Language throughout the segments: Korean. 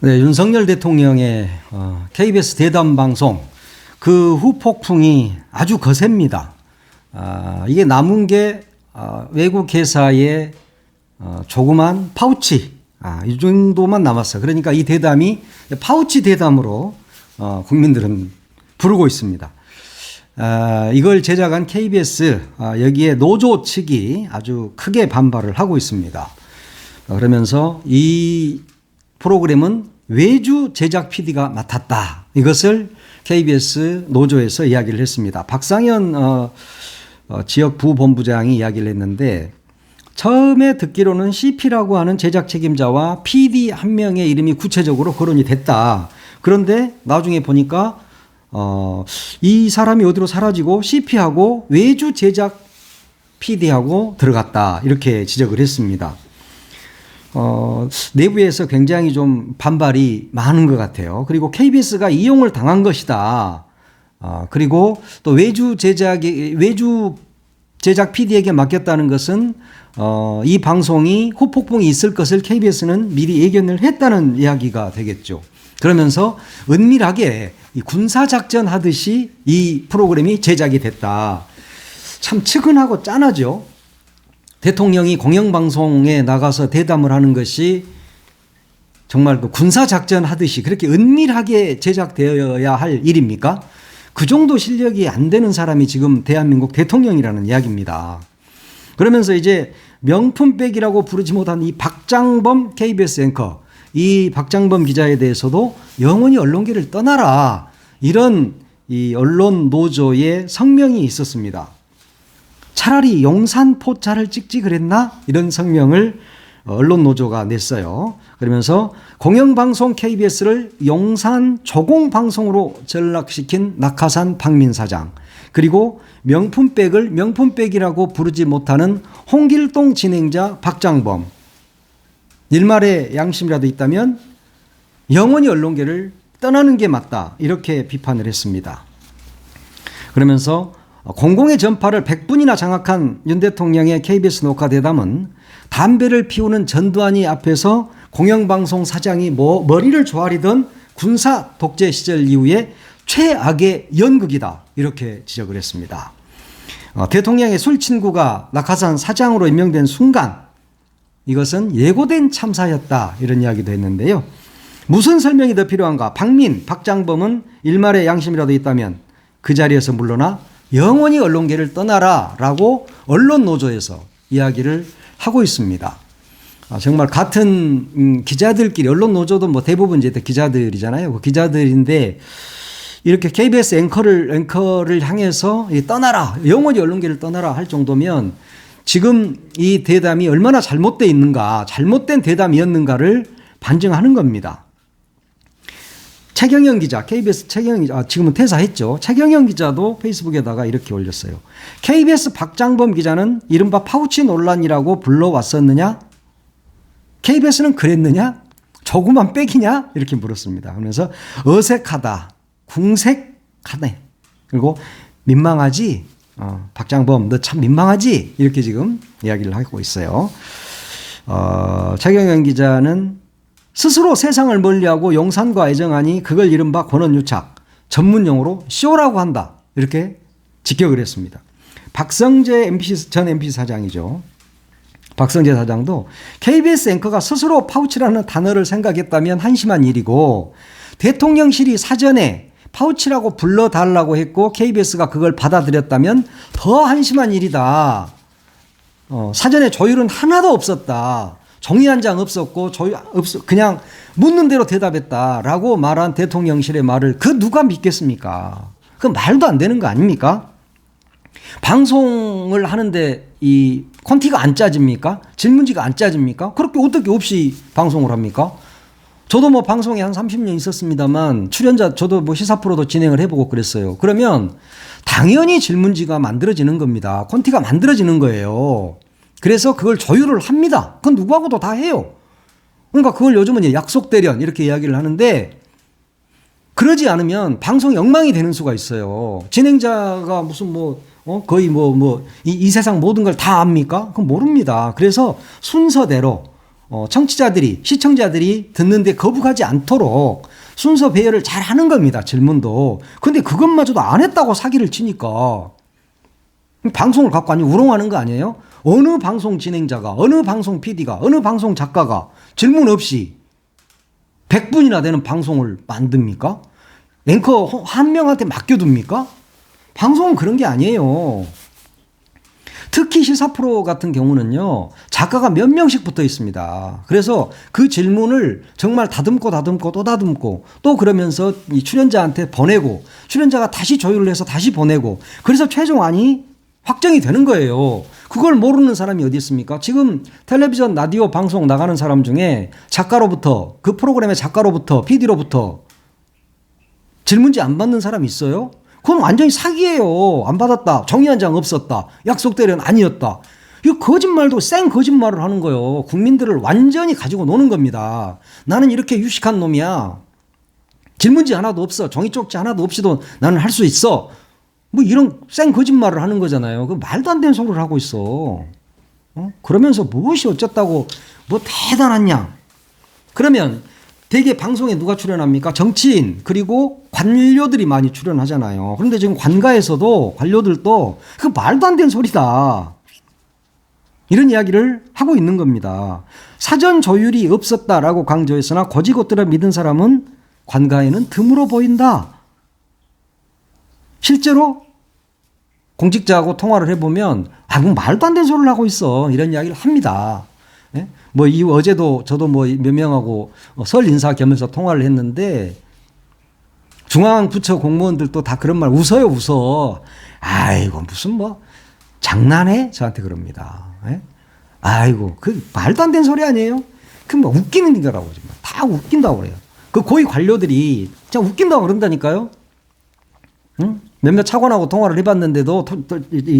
네, 윤석열 대통령의 어, KBS 대담 방송 그 후폭풍이 아주 거셉니다. 아, 이게 남은 게 아, 외국 회사의 어, 조그만 파우치 아, 이 정도만 남았어요. 그러니까 이 대담이 파우치 대담으로 어, 국민들은 부르고 있습니다. 아, 이걸 제작한 KBS 아, 여기에 노조 측이 아주 크게 반발을 하고 있습니다. 그러면서 이 프로그램은 외주 제작 PD가 맡았다. 이것을 KBS 노조에서 이야기를 했습니다. 박상현 어, 어, 지역 부본부장이 이야기를 했는데 처음에 듣기로는 CP라고 하는 제작 책임자와 PD 한 명의 이름이 구체적으로 거론이 됐다. 그런데 나중에 보니까 어, 이 사람이 어디로 사라지고 CP하고 외주 제작 PD하고 들어갔다. 이렇게 지적을 했습니다. 어, 내부에서 굉장히 좀 반발이 많은 것 같아요. 그리고 KBS가 이용을 당한 것이다. 어, 그리고 또 외주 제작이, 외주 제작 PD에게 맡겼다는 것은 어, 이 방송이 후폭풍이 있을 것을 KBS는 미리 예견을 했다는 이야기가 되겠죠. 그러면서 은밀하게 이 군사 작전 하듯이 이 프로그램이 제작이 됐다. 참 측은하고 짠하죠. 대통령이 공영방송에 나가서 대담을 하는 것이 정말 그 군사작전 하듯이 그렇게 은밀하게 제작되어야 할 일입니까? 그 정도 실력이 안 되는 사람이 지금 대한민국 대통령이라는 이야기입니다. 그러면서 이제 명품백이라고 부르지 못한 이 박장범 KBS 앵커, 이 박장범 기자에 대해서도 영원히 언론계를 떠나라. 이런 이 언론 노조의 성명이 있었습니다. 차라리 용산 포차를 찍지 그랬나? 이런 성명을 언론 노조가 냈어요. 그러면서 공영방송 KBS를 용산 조공 방송으로 전락시킨 낙하산 박민 사장, 그리고 명품백을 명품백이라고 부르지 못하는 홍길동 진행자 박장범, 일말의 양심이라도 있다면 영원히 언론계를 떠나는 게 맞다. 이렇게 비판을 했습니다. 그러면서 공공의 전파를 100분이나 장악한 윤 대통령의 KBS 녹화 대담은 담배를 피우는 전두환이 앞에서 공영방송 사장이 뭐 머리를 조아리던 군사 독재 시절 이후에 최악의 연극이다. 이렇게 지적을 했습니다. 어, 대통령의 술 친구가 낙하산 사장으로 임명된 순간 이것은 예고된 참사였다. 이런 이야기도 했는데요. 무슨 설명이 더 필요한가? 박민, 박장범은 일말의 양심이라도 있다면 그 자리에서 물러나 영원히 언론계를 떠나라 라고 언론 노조에서 이야기를 하고 있습니다. 아, 정말 같은 음, 기자들끼리 언론 노조도 뭐 대부분 이제 기자들이잖아요. 그 기자들인데 이렇게 KBS 앵커를 앵커를 향해서 떠나라 영원히 언론계를 떠나라 할 정도면 지금 이 대담이 얼마나 잘못돼 있는가 잘못된 대담이었는가를 반증하는 겁니다. 최경영 기자, KBS 최경영 기자, 아, 지금은 퇴사했죠. 최경영 기자도 페이스북에다가 이렇게 올렸어요. KBS 박장범 기자는 이른바 파우치 논란이라고 불러왔었느냐? KBS는 그랬느냐? 조그만 빽이냐? 이렇게 물었습니다. 그러면서 어색하다, 궁색하네. 그리고 민망하지? 어, 박장범, 너 참 민망하지? 이렇게 지금 이야기를 하고 있어요. 어, 최경영 기자는 스스로 세상을 멀리하고 용산과 애정하니 그걸 이른바 권원유착, 전문용어로 쇼라고 한다. 이렇게 직격을 했습니다. 박성재 MP, 전 MP 사장이죠. 박성재 사장도 KBS 앵커가 스스로 파우치라는 단어를 생각했다면 한심한 일이고 대통령실이 사전에 파우치라고 불러달라고 했고 KBS가 그걸 받아들였다면 더 한심한 일이다. 어, 사전에 조율은 하나도 없었다. 종이 한장 없었고 조율 없어 그냥 묻는 대로 대답했다라고 말한 대통령실의 말을 그 누가 믿겠습니까? 그 말도 안 되는 거 아닙니까? 방송을 하는데 이 콘티가 안 짜집니까? 질문지가 안 짜집니까? 그렇게 어떻게 없이 방송을 합니까? 저도 뭐 방송에 한 30년 있었습니다만 출연자 저도 뭐 시사 프로도 진행을 해보고 그랬어요. 그러면 당연히 질문지가 만들어지는 겁니다. 콘티가 만들어지는 거예요. 그래서 그걸 조율을 합니다. 그건 누구하고도 다 해요. 그러니까 그걸 요즘은 약속 대련 이렇게 이야기를 하는데 그러지 않으면 방송이 엉망이 되는 수가 있어요. 진행자가 무슨 뭐 어? 거의 뭐 뭐이 이 세상 모든 걸 다 압니까? 그건 모릅니다. 그래서 순서대로 어, 청취자들이 시청자들이 듣는데 거부하지 않도록 순서 배열을 잘 하는 겁니다. 질문도. 근데 그것마저도 안 했다고 사기를 치니까 방송을 갖고 아니 우롱하는 거 아니에요? 어느 방송 진행자가 어느 방송 PD가 어느 방송 작가가 질문 없이 100분이나 되는 방송을 만듭니까? 앵커 한 명한테 맡겨둡니까? 방송은 그런 게 아니에요. 특히 시사 프로 같은 경우는요, 작가가 몇 명씩 붙어 있습니다. 그래서 그 질문을 정말 다듬고 다듬고 또 다듬고 또 그러면서 이 출연자한테 보내고 출연자가 다시 조율을 해서 다시 보내고 그래서 최종안이 확정이 되는 거예요. 그걸 모르는 사람이 어디 있습니까? 지금 텔레비전, 라디오 방송 나가는 사람 중에 작가로부터 그 프로그램의 작가로부터 PD로부터 질문지 안 받는 사람 있어요? 그건 완전히 사기예요. 안 받았다. 정의 한 장 없었다. 약속대로는 아니었다. 이 거짓말도 쌩 거짓말을 하는 거예요. 국민들을 완전히 가지고 노는 겁니다. 나는 이렇게 유식한 놈이야. 질문지 하나도 없어. 종이 쪽지 하나도 없이도 나는 할 수 있어. 뭐 이런 쌩 거짓말을 하는 거잖아요. 그 말도 안 되는 소리를 하고 있어. 어? 그러면서 무엇이 어쨌다고 뭐 대단하냐. 그러면 대개 방송에 누가 출연합니까? 정치인 그리고 관료들이 많이 출연하잖아요. 그런데 지금 관가에서도 관료들도 그 말도 안 되는 소리다. 이런 이야기를 하고 있는 겁니다. 사전 조율이 없었다라고 강조했으나 거지것들을 믿은 사람은 관가에는 드물어 보인다. 실제로 공직자하고 통화를 해보면 아, 뭐 말도 안 되는 소리를 하고 있어. 이런 이야기를 합니다. 예? 뭐, 이 어제도 저도 뭐 몇 명하고 설 인사 겸해서 통화를 했는데 중앙부처 공무원들도 다 그런 말 웃어요, 웃어. 아이고, 무슨 뭐 장난해? 저한테 그럽니다. 예? 아이고, 그 말도 안 되는 소리 아니에요? 그뭐 웃기는 거라고. 다 웃긴다고 그래요. 그 고위 관료들이 진짜 웃긴다고 그런다니까요. 응? 몇몇 차관하고 통화를 해봤는데도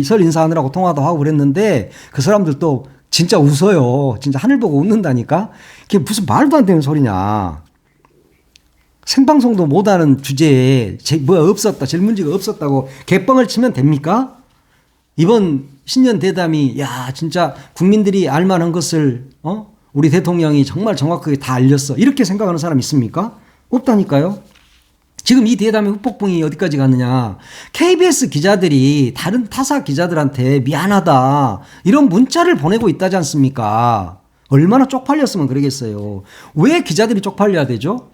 설 인사하느라고 통화도 하고 그랬는데 그 사람들도 진짜 웃어요. 진짜 하늘 보고 웃는다니까. 그게 무슨 말도 안 되는 소리냐. 생방송도 못하는 주제에 뭐 없었다, 질문지가 없었다고 개뻥을 치면 됩니까? 이번 신년 대담이 야 진짜 국민들이 알만한 것을 어 우리 대통령이 정말 정확하게 다 알렸어 이렇게 생각하는 사람 있습니까? 없다니까요. 지금 이 대담의 후폭풍이 어디까지 갔느냐. KBS 기자들이 다른 타사 기자들한테 미안하다. 이런 문자를 보내고 있다지 않습니까? 얼마나 쪽팔렸으면 그러겠어요. 왜 기자들이 쪽팔려야 되죠?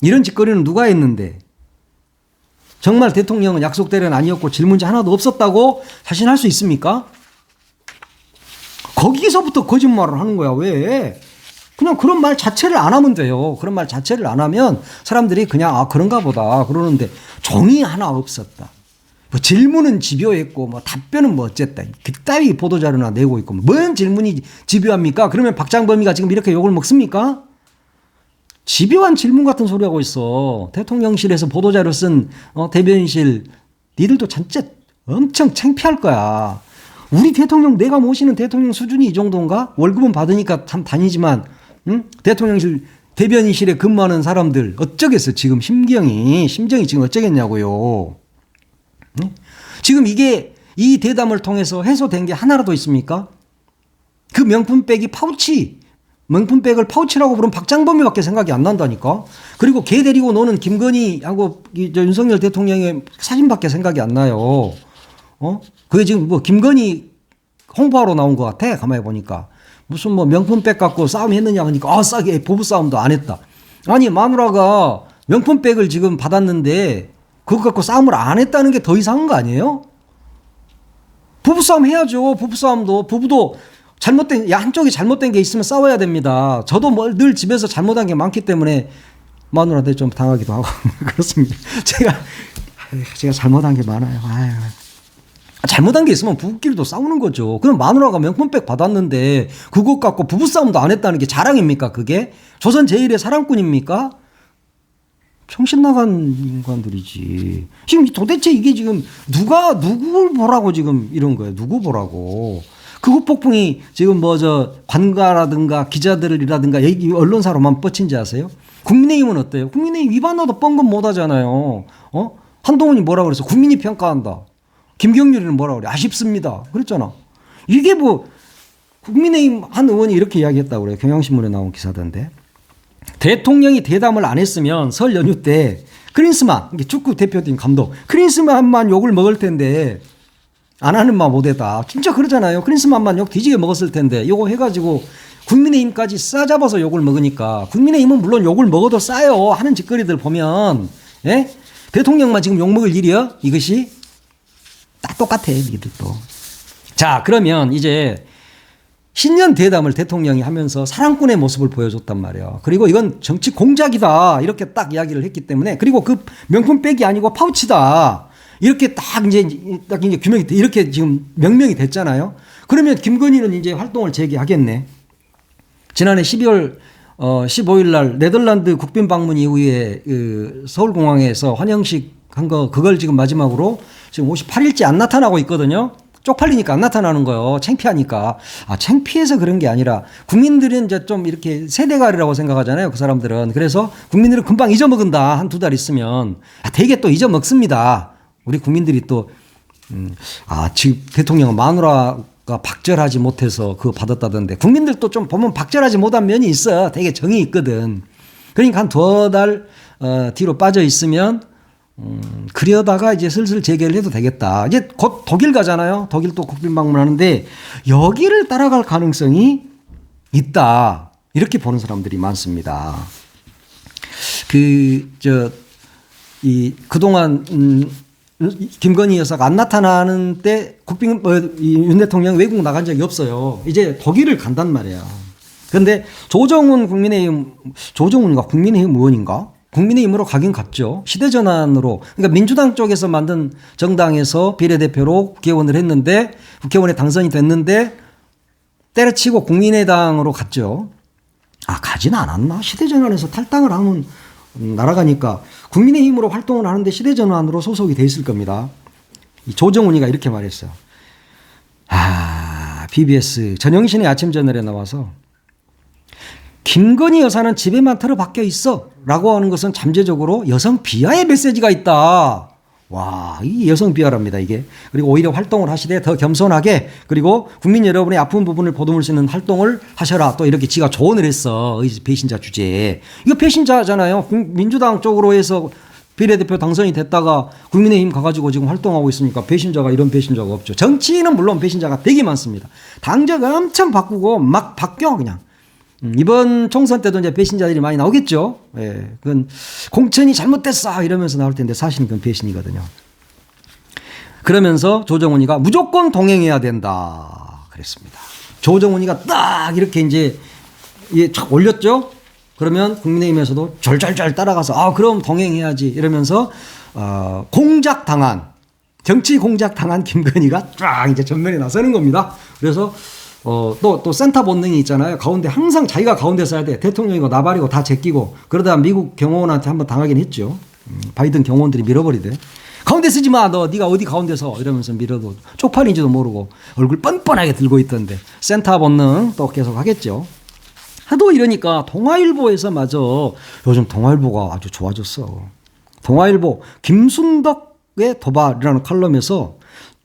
이런 짓거리는 누가 했는데? 정말 대통령은 약속대로는 아니었고 질문지 하나도 없었다고 자신할 수 있습니까? 거기서부터 거짓말을 하는 거야. 왜? 그냥 그런 말 자체를 안 하면 돼요. 그런 말 자체를 안 하면 사람들이 그냥 아 그런가 보다 그러는데 종이 하나 없었다. 뭐 질문은 집요했고 뭐 답변은 뭐 어쨌다. 그따위 보도자료나 내고 있고 뭔 질문이 집요합니까? 그러면 박장범이가 지금 이렇게 욕을 먹습니까? 집요한 질문 같은 소리 하고 있어. 대통령실에서 보도자료 쓴 어, 대변인실 니들도 진짜 엄청 창피할 거야. 우리 대통령 내가 모시는 대통령 수준이 이 정도인가? 월급은 받으니까 참 다니지만 응? 대통령실 대변인실에 근무하는 사람들 어쩌겠어 지금 심경이 심정이 지금 어쩌겠냐고요. 응? 지금 이게 이 대담을 통해서 해소된 게 하나라도 있습니까? 그 명품백이 파우치 명품백을 파우치라고 부른 박장범이밖에 생각이 안 난다니까. 그리고 개 데리고 노는 김건희하고 윤석열 대통령의 사진밖에 생각이 안 나요. 어? 그게 지금 뭐 김건희 홍보하러 나온 것 같아. 가만히 보니까. 무슨 뭐 명품백 갖고 싸움 했느냐 하니까 아 싸게 부부 싸움도 안 했다. 아니 마누라가 명품백을 지금 받았는데 그거 갖고 싸움을 안 했다는 게 더 이상한 거 아니에요? 부부 싸움 해야죠. 부부 싸움도 부부도 잘못된 야 한쪽이 잘못된 게 있으면 싸워야 됩니다. 저도 뭐늘 집에서 잘못한 게 많기 때문에 마누라한테 좀 당하기도 하고 그렇습니다. 제가 제가 잘못한 게 많아요. 아유. 잘못한 게 있으면 부부끼리도 싸우는 거죠. 그럼 마누라가 명품백 받았는데 그것 갖고 부부싸움도 안 했다는 게 자랑입니까? 그게? 조선 제일의 사랑꾼입니까? 정신 나간 인간들이지. 지금 도대체 이게 지금 누가 누구를 보라고 지금 이런 거예요. 누구 보라고. 그 후폭풍이 지금 뭐 저 관가라든가 기자들이라든가 언론사로만 뻗친지 아세요? 국민의힘은 어때요? 국민의힘 위반화도 뻥건 못 하잖아요. 어? 한동훈이 뭐라 그랬어? 국민이 평가한다. 김경률이는 뭐라 그래? 아쉽습니다. 그랬잖아. 이게 뭐 국민의힘 한 의원이 이렇게 이야기했다고 그래요. 경향신문에 나온 기사던데. 대통령이 대담을 안 했으면 설 연휴 때 크린스만 축구 대표팀 감독 크린스만만 욕을 먹을 텐데 안 하는 마 못해다. 진짜 그러잖아요. 크린스만만 욕 뒤지게 먹었을 텐데 이거 해가지고 국민의힘까지 싸잡아서 욕을 먹으니까 국민의힘은 물론 욕을 먹어도 싸요. 하는 짓거리들 보면 예? 대통령만 지금 욕 먹을 일이요? 이것이 딱 똑같아 니들도. 자 그러면 이제 신년 대담을 대통령이 하면서 사랑꾼의 모습을 보여줬단 말이에요. 그리고 이건 정치 공작이다. 이렇게 딱 이야기를 했기 때문에 그리고 그 명품 백이 아니고 파우치다. 이렇게 딱 이제 딱 이제 규명이 돼. 이렇게 지금 명명이 됐잖아요. 그러면 김건희는 이제 활동을 재개하겠네. 지난해 12월 어 15일 날 네덜란드 국빈 방문 이후에 그 서울 공항에서 환영식 한 거 그걸 지금 마지막으로 지금 58일째 안 나타나고 있거든요. 쪽팔리니까 안 나타나는 거예요. 창피하니까. 아, 창피해서 그런 게 아니라 국민들은 이제 좀 이렇게 세대가리라고 생각하잖아요. 그 사람들은. 그래서 국민들은 금방 잊어먹은다. 한 두 달 있으면. 아, 되게 또 잊어먹습니다. 우리 국민들이 또, 음, 아, 지금 대통령은 마누라가 박절하지 못해서 그거 받았다던데. 국민들도 좀 보면 박절하지 못한 면이 있어. 되게 정이 있거든. 그러니까 한 두어 달, 어, 뒤로 빠져 있으면 음, 그러다가 이제 슬슬 재개를 해도 되겠다. 이제 곧 독일 가잖아요. 독일 또 국빈 방문하는데 여기를 따라갈 가능성이 있다. 이렇게 보는 사람들이 많습니다. 그, 저, 이, 그동안, 음, 김건희 여사가 안 나타나는 때 국빈, 어, 이윤 대통령 외국 나간 적이 없어요. 이제 독일을 간단 말이에요. 그런데 조정훈 국민의힘, 조정훈인가 국민의힘 의원인가? 국민의힘으로 가긴 갔죠. 시대전환으로. 그러니까 민주당 쪽에서 만든 정당에서 비례대표로 국회의원을 했는데 국회의원에 당선이 됐는데 때려치고 국민의당으로 갔죠. 아, 가진 않았나? 시대전환에서 탈당을 하면 날아가니까 국민의힘으로 활동을 하는데 시대전환으로 소속이 돼 있을 겁니다. 이 조정훈이가 이렇게 말했어요. 아, BBS 전영신의 아침 저널에 나와서 김건희 여사는 집에만 틀어박혀 있어. 라고 하는 것은 잠재적으로 여성 비하의 메시지가 있다. 와, 이 여성 비하랍니다, 이게. 그리고 오히려 활동을 하시되 더 겸손하게, 그리고 국민 여러분의 아픈 부분을 보듬을 수 있는 활동을 하셔라. 또 이렇게 지가 조언을 했어. 이 배신자 주제에. 이거 배신자잖아요. 민주당 쪽으로 해서 비례대표 당선이 됐다가 국민의힘 가가지고 지금 활동하고 있으니까 배신자가 이런 배신자가 없죠. 정치인은 물론 배신자가 되게 많습니다. 당적 엄청 바꾸고 막 바뀌어, 그냥. 음, 이번 총선 때도 이제 배신자들이 많이 나오겠죠. 예. 그건 공천이 잘못됐어 이러면서 나올 텐데 사실은 그건 배신이거든요. 그러면서 조정훈이가 무조건 동행해야 된다. 그랬습니다. 조정훈이가 딱 이렇게 이제 이착 올렸죠. 그러면 국민의힘에서도 절절절 따라가서 아 그럼 동행해야지 이러면서 어, 공작 당한 정치 공작 당한 김건희가 쫙 이제 전면에 나서는 겁니다. 그래서 어, 또, 또 센터 본능이 있잖아요. 가운데 항상 자기가 가운데 서야 돼. 대통령이고 나발이고 다 제끼고 그러다 미국 경호원한테 한번 당하긴 했죠. 음, 바이든 경호원들이 밀어버리대. 가운데 쓰지 마. 너 네가 어디 가운데 서 이러면서 밀어도 쪽팔인지도 모르고 얼굴 뻔뻔하게 들고 있던데 센터 본능 또 계속 하겠죠. 하도 이러니까 동아일보에서 마저 요즘 동아일보가 아주 좋아졌어. 동아일보 김순덕의 도발이라는 칼럼에서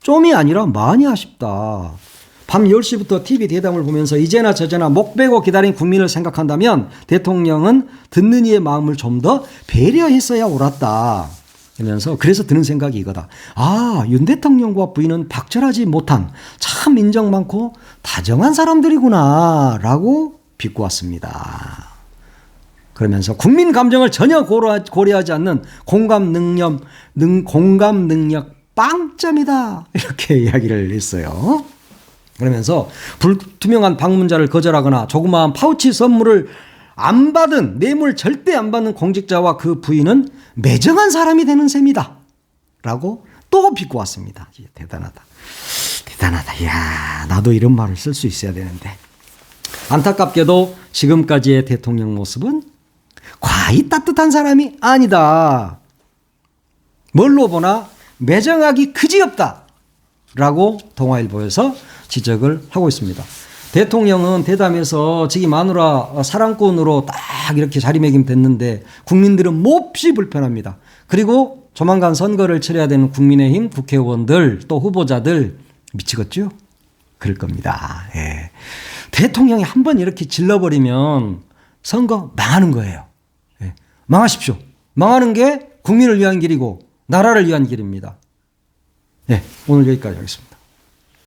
좀이 아니라 많이 아쉽다. 밤 10시부터 TV 대담을 보면서 이제나 저제나 목 베고 기다린 국민을 생각한다면 대통령은 듣는 이의 마음을 좀 더 배려했어야 옳았다. 이러면서 그래서 드는 생각이 이거다. 아, 윤 대통령과 부인은 박절하지 못한 참 인정 많고 다정한 사람들이구나. 라고 비꼬았습니다. 그러면서 국민 감정을 전혀 고려하지 않는 공감 능력, 능, 공감 능력 빵점이다. 이렇게 이야기를 했어요. 그러면서 불투명한 방문자를 거절하거나 조그마한 파우치 선물을 안 받은 뇌물 절대 안 받는 공직자와 그 부인은 매정한 사람이 되는 셈이다. 라고 또 비꼬았습니다. 대단하다. 대단하다. 야 나도 이런 말을 쓸 수 있어야 되는데. 안타깝게도 지금까지의 대통령 모습은 과히 따뜻한 사람이 아니다. 뭘로 보나 매정하기 그지없다. 라고 동아일보에서 지적을 하고 있습니다. 대통령은 대담에서 지기 마누라 사랑꾼으로 딱 이렇게 자리매김 됐는데 국민들은 몹시 불편합니다. 그리고 조만간 선거를 치러야 되는 국민의힘 국회의원들 또 후보자들 미치겠죠? 그럴 겁니다. 예. 대통령이 한 번 이렇게 질러버리면 선거 망하는 거예요. 예. 망하십시오. 망하는 게 국민을 위한 길이고 나라를 위한 길입니다. 네, 오늘 여기까지 하겠습니다.